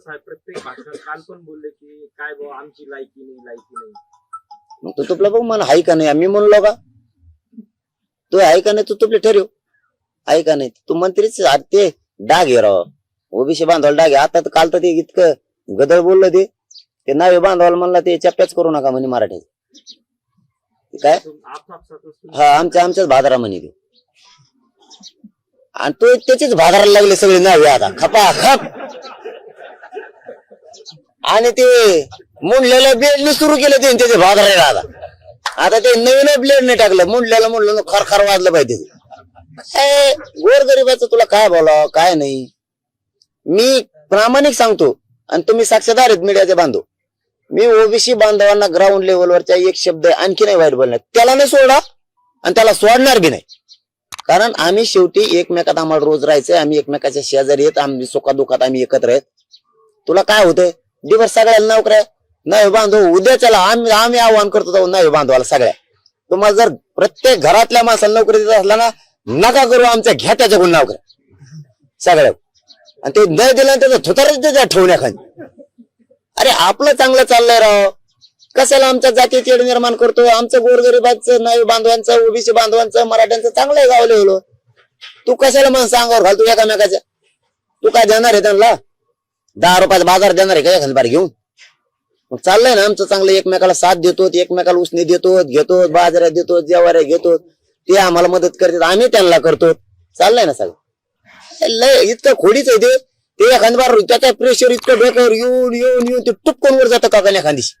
साहेब प्रत्येक भाषणात काल पण बोलले की काय भाऊ आमची लायकी नाही लायकी नाही. मग तू तुपला बघ मला हाय का नाही? आम्ही म्हणलो का? तो आहे का नाही तू तुपले ठरव. आहे का नाही? तू मंत्रीच अरे ते डाग आहे राव. ओबीसी बांधवाला डाग आहे. आता तर काल तर ते इतकं गदळ बोललं ते. ते नावे बांधवाला म्हणला ते चप्प्याच करू नका म्हणे मराठीत. ते काय? तुम- आपापसातच तुम्ही- हा आमच्या आमच्याच भादरा म्हणे ते. आणि तो त्याचेच भादराला लागले सगळे नावे आता. खपा खप आणि ते मुंडलेलं ब्लेड सुरू केलं त्यांनी त्याचे भादराला आता आता ते नवीन ब्लेड नाही टाकलं. मुंडल्याला मुंडलं खर वाजलं पाहिजे. काय गोरगरिबाचं तुला काय बोलावं? काय नाही. मी प्रामाणिक सांगतो आणि तुम्ही साक्षीदार आहेत मीडियाचे बांधव. मी ओबीसी बांधवांना ग्राउंड लेवलवरच्या एक शब्द आणखी नाही वाईट बोलणार. त्याला नाही सोडा आणि त्याला सोडणार बी नाही. कारण आम्ही शेवटी एकमेकात आम्हाला रोज राहायचंय. आम्ही एकमेकाच्या शेजारी येत आम्ही सुखादुखात आम्ही एकत्र आहेत. तुला काय होतंय? दिवस सगळ्याला नोकऱ्या. नाही बांधव चला आम्ही आम्ही आव्हान करतो तेव्हा नाही बांधवाला सगळ्या. तुम्हाला जर प्रत्येक घरातल्या माणसाला नोकरी देत असला ना नका करू आमच्या घ्या त्याच्याकडून नोकऱ्या. सगळ्या. आणि ते न दिलं त्याचा थुतारच त्याच्या ठेवण्याखाली. अरे आपलं चांगलं चाललंय राव. कशाला आमच्या जाती चेड निर्माण करतो आमचं गोरगरिबाचं नाही बांधवांचं ओबीसी बांधवांचं मराठ्यांचं चांगलं आहे गावले तू कशाला मग सांगावर घालतो एकामेकाच्या? तू काय देणार आहे त्यांना? दहा रुपयाचा बाजार देणार आहे का एखाद बार घेऊन? मग चाललंय ना आमचं चांगलं एकमेकाला साथ देतो एकमेकाला उसने देतो घेतो बाजारात देतो जेवाऱ्या घेतो ते आम्हाला मदत करतात आम्ही त्यांना करतो. चाललंय ना सगळं? लय इतकं खोडीच आहे ते. ते एखादी बार त्याचा प्रेशर इतकं डोक्यावर येऊन येऊन येऊन ते टुपकन वर जातं काकाने एखादीशी.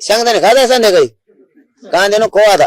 सांगता ना खादा संध्याकाळी? कांद्यानं खो आता.